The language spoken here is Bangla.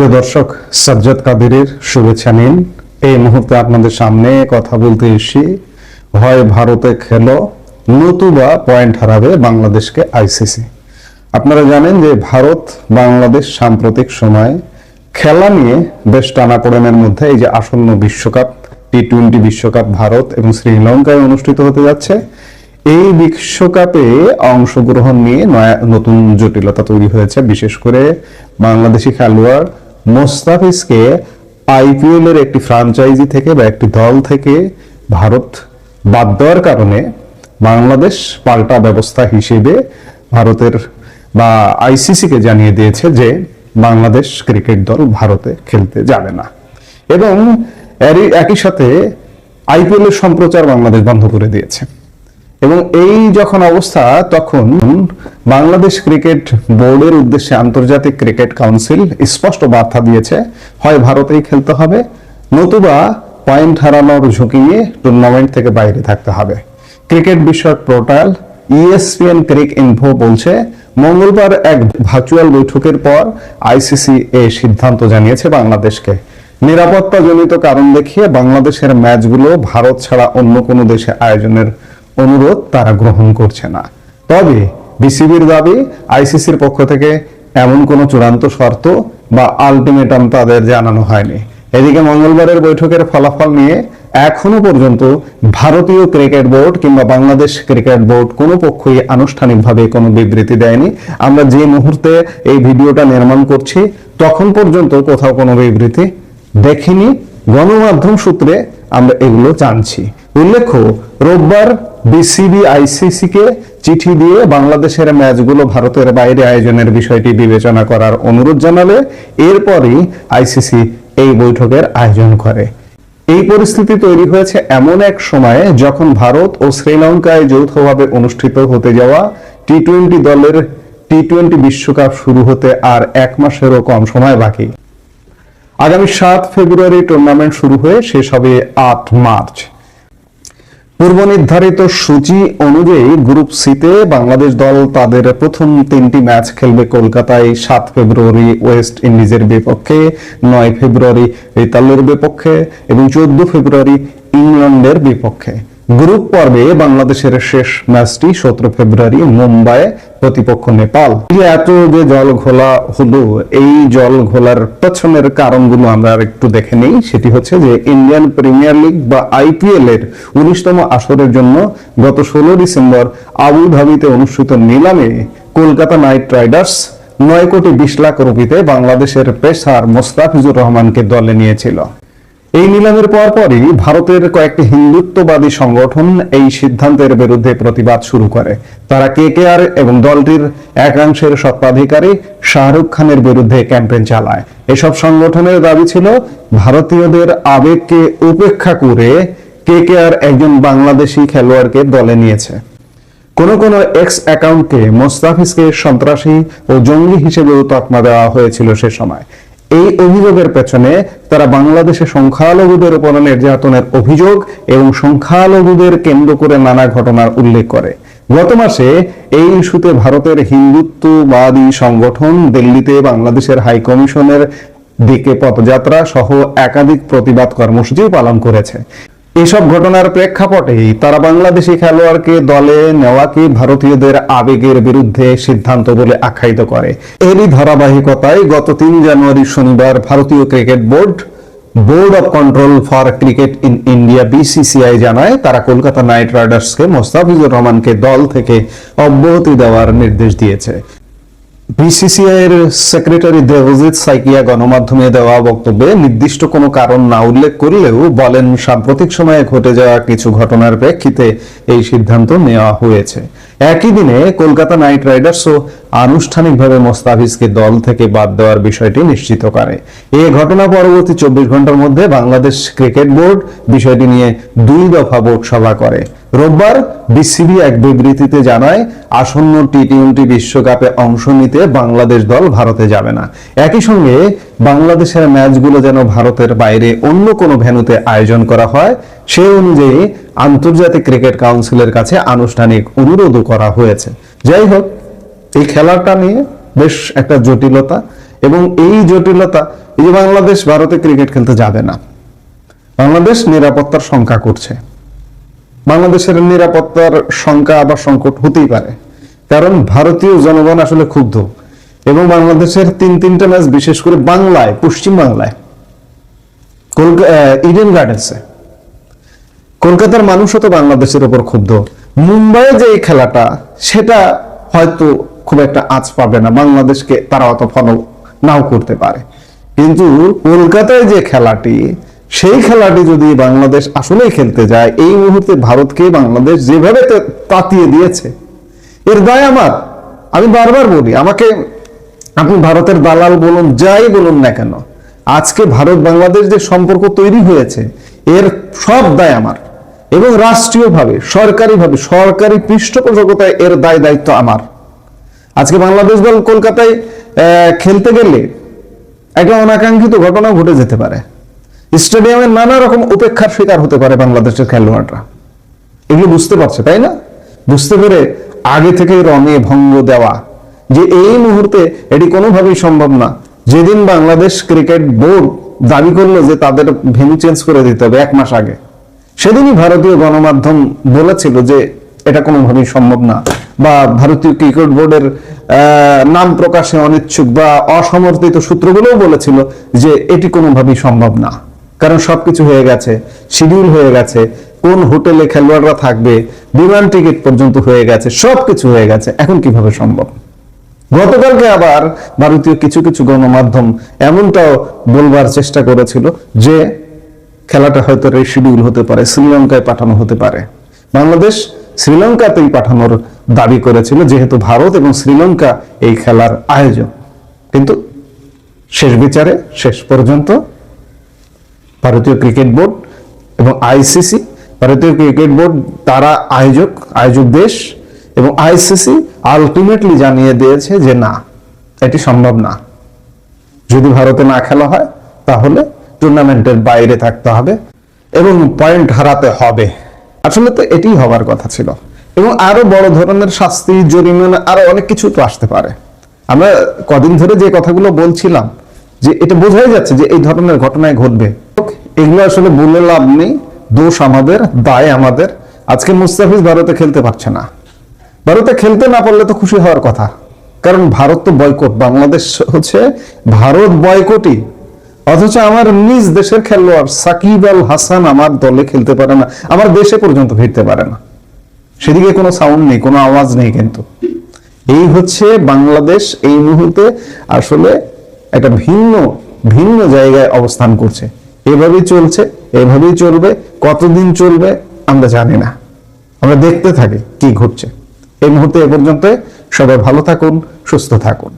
প্রিয় দর্শক, সাজ্জাদ কাদেরের শুভেচ্ছা নিন। এই মুহূর্তে আপনাদের সামনে কথা বলতে এসে হয় ভারতে খেলো, নতুবা পয়েন্ট হারাবে বাংলাদেশকে আইসিসি। আপনারা জানেন যে ভারত, বাংলাদেশ সাম্প্রতিক সময়ে খেলা নিয়ে বেশ টানাপোড়েনের মধ্যে এই যে আসন্ন বিশ্বকাপ টি টোয়েন্টি বিশ্বকাপ ভারত এবং শ্রীলঙ্কায় অনুষ্ঠিত হতে যাচ্ছে, এই বিশ্বকাপে অংশগ্রহণ নিয়ে নয়া নতুন জটিলতা তৈরি হয়েছে। বিশেষ করে বাংলাদেশি খেলোয়াড় মোস্তাফিজকে আইপিএল এর একটি ফ্রাঞ্চাইজি থেকে বা একটি দল থেকে ভারত বাদ দেওয়ার কারণে বাংলাদেশ পাল্টা ব্যবস্থা হিসেবে ভারতের বা আইসিসি কে জানিয়ে দিয়েছে যে বাংলাদেশ ক্রিকেট দল ভারতে খেলতে যাবে না। এবং একই সাথে আইপিএল এর সম্প্রচার বাংলাদেশ বন্ধ করে দিয়েছে। এবং এই যখন অবস্থা, তখন বাংলাদেশ ক্রিকেট বোর্ডের উদ্দেশ্যে আন্তর্জাতিক ক্রিকেট কাউন্সিল স্পষ্ট বার্তা দিয়েছে, হয় ভারতেই খেলতে হবে, নতুবা পয়েন্ট হারানোর ঝুঁকি নিয়ে টুর্নামেন্ট থেকে বাইরে থাকতে হবে। ক্রিকেট বিষয়ক পোর্টাল ইএসপিএন ক্রিক ইনফো বলছে, মঙ্গলবার এক ভার্চুয়াল বৈঠকের পর আইসিসি এই সিদ্ধান্ত জানিয়েছে বাংলাদেশকে। নিরাপত্তাজনিত কারণ দেখিয়ে বাংলাদেশের ম্যাচগুলো ভারত ছাড়া অন্য কোনো দেশে আয়োজনের অনুরোধ তারা গ্রহণ করছে না। তবে বিসিবির দাবি, আইসিসির পক্ষ থেকে এমন কোনো চূড়ান্ত শর্ত বা আলটিমেটাম তাদের জানানো হয়নি। এদিকে মঙ্গলবারের বৈঠকের ফলাফল নিয়ে এখনও পর্যন্ত ভারতীয় ক্রিকেট বোর্ড কিংবা বাংলাদেশ ক্রিকেট বোর্ড কোনো পক্ষই আনুষ্ঠানিকভাবে কোনো বিবৃতি দেয়নি। আমরা যে মুহূর্তে এই ভিডিওটা নির্মাণ করছি, তখন পর্যন্ত কোথাও কোনো বিবৃতি দেখিনি। গণমাধ্যম সূত্রে আমরা এগুলো জানছি। উল্লেখ্য, রোববার বিসিবি আইসিসি কে চিঠি দিয়ে বাংলাদেশের ম্যাচগুলো ভারতের বাইরে আয়োজনের বিষয়টি বিবেচনা করার অনুরোধ জানালে এরপরই আইসিসি এই বৈঠকের আয়োজন করে। এই পরিস্থিতি তৈরি হয়েছে এমন এক সময়ে যখন ভারত ও শ্রীলঙ্কায় যৌথভাবে অনুষ্ঠিত হতে যাওয়া টি টোয়েন্টি দলের টি টোয়েন্টি বিশ্বকাপ শুরু হতে আর এক মাসেরও কম সময় বাকি। আগামী সাত ফেব্রুয়ারি টুর্নামেন্ট শুরু হয়ে শেষ হবে আট মার্চ। পূর্ব নির্ধারিত সূচি অনুযায়ী গ্রুপ সিতে বাংলাদেশ দল তাদের প্রথম তিনটি ম্যাচ খেলবে কলকাতায় সাত ফেব্রুয়ারি, ওয়েস্ট ইন্ডিজের বিপক্ষে নয় ফেব্রুয়ারি রেতালের বিপক্ষে এবং চোদ্দ ফেব্রুয়ারি, ইংল্যান্ডের বিপক্ষে। গ্রুপ পর্বে বাংলাদেশের শেষ ম্যাচটি সতেরো ফেব্রুয়ারি মুম্বাই প্রতিপক্ষ নেপাল। এত যে জল ঘোলা হলো, এই জল ঘোলার পেছনের কারণগুলো আমরা আর একটু দেখে নেই। সেটি হচ্ছে যে ইন্ডিয়ান প্রিমিয়ার লিগ বা আইপিএল এর উনিশতম আসরের জন্য গত ষোলো ডিসেম্বর আবু ধাবিতে অনুষ্ঠিত নিলামে কলকাতা নাইট রাইডার্স নয় কোটি বিশ লাখ রুপিতে বাংলাদেশের পেসার মোস্তাফিজুর রহমানকে দলে নিয়েছিল। এই নিলামের পরপরই ভারতের কয়েকটি হিন্দুত্ববাদী সংগঠন এই সিদ্ধান্তের বিরুদ্ধে প্রতিবাদ শুরু করে। তারা কেকেআর এবং দলটির একাংশের স্বত্বাধিকারী শাহরুখ খানের বিরুদ্ধে ক্যাম্পেইন চালায়। এসব সংগঠনের দাবি ছিল, ভারতীয়দের আবেগকে উপেক্ষা করে কে কে আর একজন বাংলাদেশি খেলোয়াড়কে দলে নিয়েছে। কোন কোন এক্স অ্যাকাউন্টকে মোস্তাফিজকে সন্ত্রাসী ও জঙ্গি হিসেবেও তকমা দেওয়া হয়েছিল সে সময়। এই অভিযোগের পেছনে তারা বাংলাদেশে সংখ্যালঘুদের উপর নির্যাতনের অভিযোগ এবং সংখ্যালঘুদের কেন্দ্র করে নানা ঘটনার উল্লেখ করে। গত মাসে এই ইস্যুতে ভারতের হিন্দুত্ববাদী সংগঠন দিল্লিতে বাংলাদেশের হাইকমিশনের দিকে পদযাত্রা সহ একাধিক প্রতিবাদ কর্মসূচি পালন করেছে। এসব ঘটনার প্রেক্ষাপটেই তারা বাংলাদেশি খেলোয়াড়কে দলে নেওয়াকে ভারতীয়দের আবেগের বিরুদ্ধে সিদ্ধান্ত বলে আখ্যায়িত করে? এরই ধারাবাহিকতায় গত তিন জানুয়ারি শনিবার ভারতীয় cricket board board of control for cricket in India, BCCI জানায় তারা কলকাতা নাইট রাইডার্সকে মোস্তাফিজুর রহমানকে দল থেকে অব্যাহতি দেওয়ার নির্দেশ দিয়েছে। বিসিসিআই এর সেক্রেটারি দেবজিৎ সাইকিয়া গণমাধ্যমে দেওয়া বক্তব্যে নির্দিষ্ট কোনো কারণ না উল্লেখ করলেও বলেন, সাম্প্রতিক সময়ে ঘটে যাওয়া কিছু ঘটনার প্রেক্ষিতে এই সিদ্ধান্ত নেওয়া হয়েছে। একই দিনে কলকাতা নাইট রাইডার্সও আনুষ্ঠানিকভাবে মোস্তাফিজকে দল থেকে বাদ দেওয়ার বিষয়টি নিশ্চিত করে। এই ঘটনা পরবর্তী চব্বিশ ঘণ্টার মধ্যে বাংলাদেশ ক্রিকেট বোর্ড বিষয়টি নিয়ে দুই দফা বোর্ড সভা করে। রোববার বিসিবি এক বিবৃতিতে জানায়, আসন্ন টি টোয়েন্টি বিশ্বকাপে অংশ নিতে বাংলাদেশ দল ভারতে যাবে না। একই সঙ্গে বাংলাদেশের ম্যাচগুলো যেন ভারতের বাইরে অন্য কোনো ভেন্যুতে আয়োজন করা হয় সে অনুযায়ী আন্তর্জাতিক ক্রিকেট কাউন্সিলের কাছে আনুষ্ঠানিক অনুরোধও করা হয়েছে। যাই হোক, এই খেলাটা নিয়ে বেশ একটা জটিলতা এবং এই জটিলতা এই যে বাংলাদেশ ভারতে ক্রিকেট খেলতে যাবে না, বাংলাদেশ নিরাপত্তার শঙ্কা করছে। বাংলাদেশের নিরাপত্তার শঙ্কা বা সংকট হতেই পারে, কারণ ভারতীয় জনগণ আসলে ক্ষুব্ধ এবং বাংলাদেশের তিন তিনটা ম্যাচ বিশেষ করে বাংলায় পশ্চিম বাংলায় ইডেন গার্ডেন্সে কলকাতার মানুষও তো বাংলাদেশের উপর ক্ষুব্ধ। মুম্বাইয়ে যে এই খেলাটা, সেটা হয়তো খুব একটা আঁচ পাবে না। বাংলাদেশকে তারা অত ফলো নাও করতে পারে। কিন্তু কলকাতায় যে খেলাটি, সেই খেলাটি যদি বাংলাদেশ আসলেই খেলতে যায়, এই মুহূর্তে ভারতকে বাংলাদেশ যেভাবে তাতিয়ে দিয়েছে, এর দায় আমার। আমি বারবার বলি, আমাকে আপনি ভারতের দালাল বলুন, যাই বলুন না কেন, আজকে ভারত বাংলাদেশ যে সম্পর্ক তৈরি হয়েছে, এর সব দায় আমার। এবং রাষ্ট্রীয়ভাবে, সরকারিভাবে, সরকারি পৃষ্ঠপোষকতায় এর দায় দায়িত্ব আমার। আজকে বাংলাদেশ দল কলকাতায় খেলতে গেলে একটা অনাকাঙ্ক্ষিত ঘটনা ঘটে যেতে পারে। স্টেডিয়ামে নানা রকম উপেক্ষার শিকার হতে পারে বাংলাদেশের খেলোয়াড়রা। এগুলো বুঝতে পারছে, তাই না? বুঝতে পেরে আগে থেকে রঙে ভঙ্গ দেওয়া, যে এই মুহূর্তে এটি কোনোভাবেই সম্ভব না। যেদিন বাংলাদেশ ক্রিকেট বোর্ড দাবি করল যে তাদের ভেন্যু চেঞ্জ করে দিতে হবে এক মাস আগে। সেদিনই ভারতীয় গণমাধ্যম বলেছিল যে এটা কোনোভাবেই সম্ভব না, বা ভারতীয় ক্রিকেট বোর্ডের নাম প্রকাশে অনিচ্ছুক বা অসমর্থিত সূত্রগুলোও বলেছিল যে এটি কোনোভাবেই সম্ভব না। কারণ সবকিছু হয়ে গেছে, শিডিউল হয়ে গেছে, কোন হোটেলে খেলোয়াড়রা থাকবে, বিমান টিকিট পর্যন্ত হয়ে গেছে, সবকিছু হয়ে গেছে, এখন কীভাবে সম্ভব? গতকালকে আবার ভারতীয় কিছু কিছু গণমাধ্যম এমনটাও বলবার চেষ্টা করেছিল যে খেলাটা হয়তো রেশিডিউল হতে পারে, শ্রীলঙ্কায় পাঠানো হতে পারে। বাংলাদেশ শ্রীলঙ্কাতেই পাঠানোর দাবি করেছিল, যেহেতু ভারত এবং শ্রীলঙ্কা এই খেলার আয়োজক কিন্তু শেষ বিচারে, শেষ পর্যন্ত ভারতীয় ক্রিকেট বোর্ড এবং আইসিসি, ভারতীয় ক্রিকেট বোর্ড, তারা আয়োজক আয়োজক দেশ এবং আইসিসি আলটিমেটলি জানিয়ে দিয়েছে যে না, এটি সম্ভব না। যদি ভারতে না খেলা হয়, তাহলে টুর্নামেন্টের বাইরে থাকতে হবে এবং পয়েন্ট হারাতে হবে। আসলে তো এটি হবার কথা ছিল। এবং আরও বড় ধরনের শাস্তি, জরিমানা, আরও অনেক কিছু তো আসতে পারে। আমরা কদিন ধরে যে কথাগুলো বলছিলাম, যে এটা বোঝাই যাচ্ছে যে এই ধরনের ঘটনায় ঘটবে। এগুলো আসলে বলে লাভ নেই। দোষ আমাদের, দায় আমাদের। আজকে মুস্তাফিজ ভারতে খেলতে পারছে না। ভারতে খেলতে না পারলে তো খুশি হওয়ার কথা। কারণ ভারত তো বয়কট বাংলাদেশ হচ্ছে ভারত বয়কটই অথচ আমার নিজ দেশের খেলোয়াড় সাকিব আল হাসান আমার দলে খেলতে পারে না, আমার দেশে পর্যন্ত ফিরতে পারে না। সেদিকে কোনো সাউন্ড নেই, কোনো আওয়াজ নেই কিন্তু। এই হচ্ছে বাংলাদেশ এই মুহূর্তে আসলে একটা ভিন্ন ভিন্ন জায়গায় অবস্থান করছে। এভাবেই চলছে, এভাবেই চলবে, কতদিন চলবে আমরা জানি না। আমরা দেখতে থাকি কি ঘটছে। এই মুহূর্তে এ পর্যন্ত সবাই ভালো থাকুন, সুস্থ থাকুন।